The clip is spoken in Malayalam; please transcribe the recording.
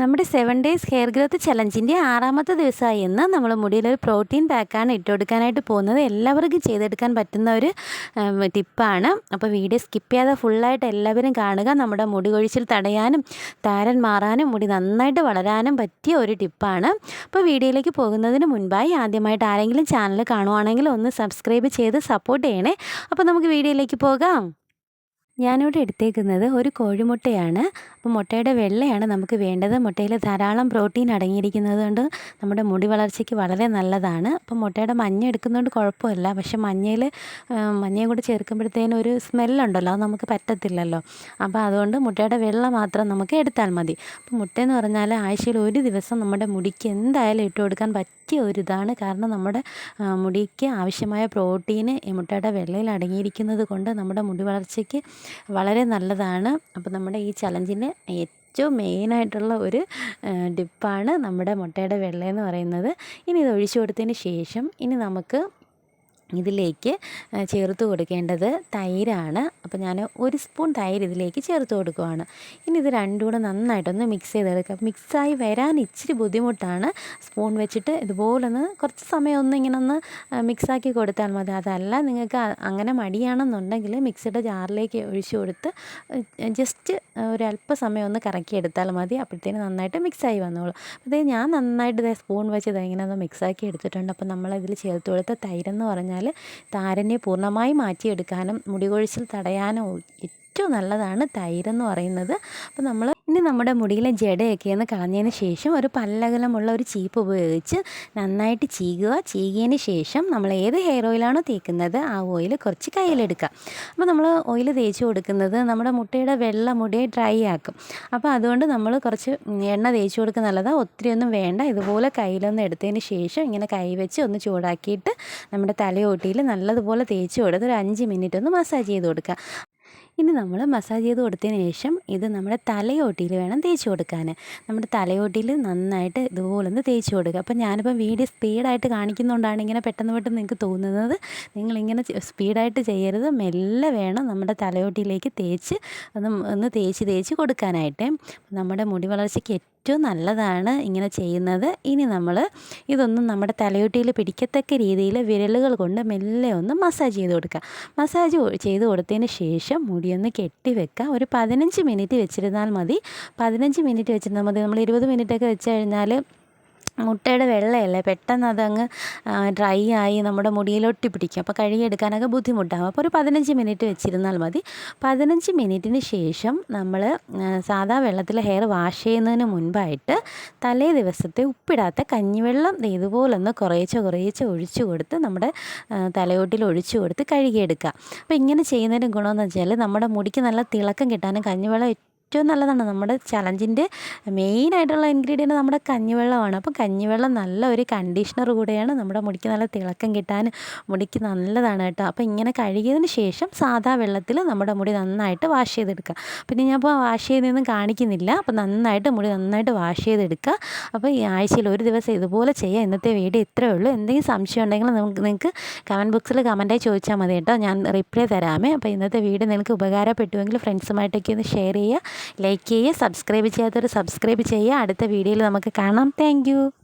നമ്മുടെ സെവൻ ഡേയ്സ് ഹെയർ ഗ്രോത്ത് ചലഞ്ചിന്റെ ആറാമത്തെ ദിവസമായി ഇന്ന് നമ്മൾ മുടിയിൽ ഒരു പ്രോട്ടീൻ പാക്കാണ് ഇട്ടുകൊടുക്കാനായിട്ട് പോകുന്നത്. എല്ലാവർക്കും ചെയ്തെടുക്കാൻ പറ്റുന്ന ഒരു ടിപ്പാണ് അപ്പോൾ വീഡിയോ സ്കിപ്പ് ചെയ്യാതെ ഫുള്ളായിട്ട് എല്ലാവരും കാണുക. നമ്മുടെ മുടി കൊഴിച്ചിൽ തടയാനും താരൻ മാറാനും മുടി നന്നായിട്ട് വളരാനും പറ്റിയ ഒരു ടിപ്പാണ് അപ്പോൾ വീഡിയോയിലേക്ക് പോകുന്നതിന് മുൻപായി ആദ്യമായിട്ട് ആരെങ്കിലും ചാനൽ കാണുവാണെങ്കിൽ ഒന്ന് സബ്സ്ക്രൈബ് ചെയ്ത് സപ്പോർട്ട് ചെയ്യണേ. അപ്പോൾ നമുക്ക് വീഡിയോയിലേക്ക് പോകാം. ഞാനിവിടെ എടുത്തേക്കുന്നത് ഒരു കോഴിമുട്ടയാണ്. അപ്പോൾ മുട്ടയുടെ വെള്ളയാണ് നമുക്ക് വേണ്ടത്. മുട്ടയിൽ ധാരാളം പ്രോട്ടീൻ അടങ്ങിയിരിക്കുന്നത് കൊണ്ട് നമ്മുടെ മുടി വളർച്ചയ്ക്ക് വളരെ നല്ലതാണ്. അപ്പോൾ മുട്ടയുടെ മഞ്ഞ എടുക്കുന്നതുകൊണ്ട് കുഴപ്പമില്ല. പക്ഷെ മഞ്ഞയിൽ മഞ്ഞയും കൂടി ചേർക്കുമ്പോഴത്തേനും ഒരു സ്മെല്ലുണ്ടല്ലോ. അത് നമുക്ക് പറ്റത്തില്ലല്ലോ. അപ്പോൾ അതുകൊണ്ട് മുട്ടയുടെ വെള്ള മാത്രം നമുക്ക് എടുത്താൽ മതി. അപ്പോൾ മുട്ടയെന്ന് പറഞ്ഞാൽ ആഴ്ചയിൽ ഒരു ദിവസം നമ്മുടെ മുടിക്ക് എന്തായാലും ഇട്ട് കൊടുക്കാൻ പറ്റിയ ഒരു ഇതാണ്. കാരണം നമ്മുടെ മുടിക്ക് ആവശ്യമായ പ്രോട്ടീന് ഈ മുട്ടയുടെ വെള്ളയിൽ അടങ്ങിയിരിക്കുന്നത് കൊണ്ട് നമ്മുടെ മുടി വളർച്ചയ്ക്ക് വളരെ നല്ലതാണ്. അപ്പോൾ നമ്മുടെ ഈ ചലഞ്ചിന് ഏറ്റവും മെയിനായിട്ടുള്ള ഒരു ഡിപ്പാണ് നമ്മുടെ മുട്ടയുടെ വെള്ളയെന്ന് പറയുന്നത്. ഇനി ഇത് ഒഴിച്ചു കൊടുത്തതിന് ശേഷം ഇനി നമുക്ക് ഇതിലേക്ക് ചേർത്ത് കൊടുക്കേണ്ടത് തൈരാണ്. അപ്പോൾ ഞാൻ ഒരു സ്പൂൺ തൈര് ഇതിലേക്ക് ചേർത്ത് കൊടുക്കുവാണ്. ഇനി ഇത് രണ്ടും കൂടെ നന്നായിട്ടൊന്ന് മിക്സ് ചെയ്തെടുക്കുക മിക്സായി വരാൻ ഇച്ചിരി ബുദ്ധിമുട്ടാണ്. സ്പൂൺ വെച്ചിട്ട് ഇതുപോലെ ഒന്ന് കുറച്ച് സമയം ഒന്ന് ഇങ്ങനെ ഒന്ന് മിക്സാക്കി കൊടുത്താൽ മതി. അതല്ല നിങ്ങൾക്ക് അങ്ങനെ മടിയാണെന്നുണ്ടെങ്കിൽ മിക്സിയുടെ ജാറിലേക്ക് ഒഴിച്ചു കൊടുത്ത് ജസ്റ്റ് ഒരു അല്പസമയം ഒന്ന് കറക്കി എടുത്താൽ മതി. അപ്പോഴത്തേന് നന്നായിട്ട് മിക്സായി വന്നോളൂ. അപ്പോൾ ഞാൻ നന്നായിട്ട് ഇതേ സ്പൂൺ വെച്ച് ഇങ്ങനെ ഒന്ന് മിക്സാക്കി എടുത്തിട്ടുണ്ട്. അപ്പോൾ നമ്മളതിൽ ചേർത്ത് കൊടുത്ത തൈരെന്ന് പറഞ്ഞാൽ താരനെ പൂർണമായി മാറ്റിയെടുക്കാനും മുടികൊഴിച്ചിൽ മുടി കൊഴിച്ചിൽ തടയാനും ഏറ്റവും നല്ലതാണ് തൈരെന്ന് പറയുന്നത്. അപ്പോൾ നമ്മൾ ഇനി നമ്മുടെ മുടിയിലെ ജടയൊക്കെ ഒന്ന് കളഞ്ഞതിന് ശേഷം ഒരു പല്ലകലമുള്ള ഒരു ചീപ്പ് ഉപയോഗിച്ച് നന്നായിട്ട് ചീകുക. ചീകിയതിന് ശേഷം നമ്മൾ ഏത് ഹെയർ ഓയിലാണോ തേക്കുന്നത് ആ ഓയിൽ കുറച്ച് കയ്യിലെടുക്കുക. അപ്പോൾ നമ്മൾ ഓയിൽ തേച്ച് കൊടുക്കുന്നത് നമ്മുടെ മുട്ടയുടെ വെള്ള മുടിയെ ഡ്രൈ ആക്കും. അപ്പോൾ അതുകൊണ്ട് നമ്മൾ കുറച്ച് എണ്ണ തേച്ച് കൊടുക്കുക നല്ലതാണ് ഒത്തിരി ഒന്നും വേണ്ട. ഇതുപോലെ കയ്യിലൊന്ന് എടുത്തതിന് ശേഷം ഇങ്ങനെ കൈ വെച്ച് ഒന്ന് ചൂടാക്കിയിട്ട് നമ്മുടെ തലയോട്ടിയിൽ നല്ലതുപോലെ തേച്ച് കൊടുത്ത് ഒരു അഞ്ച് മിനിറ്റ് ഒന്ന് മസാജ് ചെയ്ത് കൊടുക്കുക. ഇനി നമ്മൾ മസാജ് ചെയ്ത് കൊടുത്തതിന് ശേഷം ഇത് നമ്മുടെ തലയോട്ടിയിൽ വേണം തേച്ച് കൊടുക്കാൻ നമ്മുടെ തലയോട്ടിയിൽ നന്നായിട്ട് ഇതുപോലൊന്ന് തേച്ച് കൊടുക്കുക. അപ്പോൾ ഞാനിപ്പം വീഡിയോ സ്പീഡായിട്ട് കാണിക്കുന്നതുകൊണ്ടാണ് ഇങ്ങനെ പെട്ടെന്ന് പെട്ടെന്ന് നിങ്ങൾക്ക് തോന്നുന്നത്. നിങ്ങളിങ്ങനെ സ്പീഡായിട്ട് ചെയ്യരുത്. മെല്ലെ വേണം നമ്മുടെ തലയോട്ടിയിലേക്ക് തേച്ച് ഒന്ന് ഒന്ന് തേച്ച് തേച്ച് കൊടുക്കാനായിട്ട്. നമ്മുടെ മുടി വളർച്ചയ്ക്ക് ഏറ്റവും നല്ലതാണ് ഇങ്ങനെ ചെയ്യുന്നത്. ഇനി നമ്മൾ ഇതൊന്നും നമ്മുടെ തലയോട്ടിയിൽ പിടിക്കത്തക്ക രീതിയിൽ വിരലുകൾ കൊണ്ട് മെല്ലെ ഒന്ന് മസാജ് ചെയ്ത് കൊടുക്കുക. മസാജ് ചെയ്ത് കൊടുത്തതിന് ശേഷം മുടിയൊന്ന് കെട്ടി വെക്കുക. ഒരു പതിനഞ്ച് മിനിറ്റ് വെച്ചിരുന്നാൽ മതി. പതിനഞ്ച് മിനിറ്റ് വെച്ചിരുന്നാൽ മതി. നമ്മൾ ഇരുപത് മിനിറ്റൊക്കെ വെച്ച് കഴിഞ്ഞാൽ മുട്ടയുടെ വെള്ളയല്ലേ? പെട്ടെന്ന് അതങ്ങ് ഡ്രൈ ആയി നമ്മുടെ മുടിയിലൊട്ടി പിടിക്കും. അപ്പോൾ കഴുകിയെടുക്കാനൊക്കെ ബുദ്ധിമുട്ടാകും അപ്പോൾ ഒരു പതിനഞ്ച് മിനിറ്റ് വെച്ചിരുന്നാൽ മതി. പതിനഞ്ച് മിനിറ്റിന് ശേഷം നമ്മൾ സാധാ വെള്ളത്തിൽ ഹെയർ വാഷ് ചെയ്യുന്നതിന് മുൻപായിട്ട് തലേ ദിവസത്തെ ഉപ്പിടാത്ത കഞ്ഞിവെള്ളം ഇതുപോലൊന്ന് കുറേശ്ശെ കുറേശ്ശെ ഒഴിച്ചു കൊടുത്ത് നമ്മുടെ തലയോട്ടിൽ ഒഴിച്ചു കൊടുത്ത് കഴുകിയെടുക്കുക. അപ്പോൾ ഇങ്ങനെ ചെയ്യുന്നതിന് ഗുണമെന്ന് വെച്ചാൽ നമ്മുടെ മുടിക്ക് നല്ല തിളക്കം കിട്ടാനും കഞ്ഞിവെള്ളം ഏറ്റവും നല്ലതാണ് നമ്മുടെ ചലഞ്ചിന്റെ മെയിനായിട്ടുള്ള ഇൻഗ്രീഡിയന്റ് നമ്മുടെ കഞ്ഞിവെള്ളമാണ്. അപ്പോൾ കഞ്ഞിവെള്ളം നല്ല ഒരു കണ്ടീഷണർ കൂടെയാണ് നമ്മുടെ മുടിക്ക് നല്ല തിളക്കം കിട്ടാൻ മുടിക്ക് നല്ലതാണ് കേട്ടോ. അപ്പോൾ ഇങ്ങനെ കഴുകിയതിന് ശേഷം സാധാ വെള്ളത്തിൽ നമ്മുടെ മുടി നന്നായിട്ട് വാഷ് ചെയ്തെടുക്കുക. പിന്നെ ഞാൻ ഇപ്പോൾ വാഷ് ചെയ്തൊന്നും കാണിക്കുന്നില്ല. അപ്പോൾ നന്നായിട്ട് മുടി നന്നായിട്ട് വാഷ് ചെയ്തെടുക്കുക. അപ്പോൾ ഈ ആഴ്ചയിൽ ഒരു ദിവസം ഇതുപോലെ ചെയ്യുക ഇന്നത്തെ വീഡിയോ ഇത്രയേ ഉള്ളൂ. എന്തെങ്കിലും സംശയം ഉണ്ടെങ്കിൽ നമുക്ക് നിങ്ങൾക്ക് കമന്റ് ബോക്സിൽ കമന്റായി ചോദിച്ചാൽ മതി കേട്ടോ. ഞാൻ റിപ്ലൈ തരാമേ. അപ്പോൾ ഇന്നത്തെ വീഡിയോ നിങ്ങൾക്ക് ഉപകാരപ്പെട്ടുവെങ്കിൽ ഫ്രണ്ട്സുമായിട്ടൊക്കെ ഒന്ന് ഷെയർ ചെയ്യുക. ലൈക്ക് ചെയ്യുക സബ്സ്ക്രൈബ് ചെയ്യാത്തവർ സബ്സ്ക്രൈബ് ചെയ്യുക. അടുത്ത വീഡിയോയിൽ നമുക്ക് കാണാം. താങ്ക്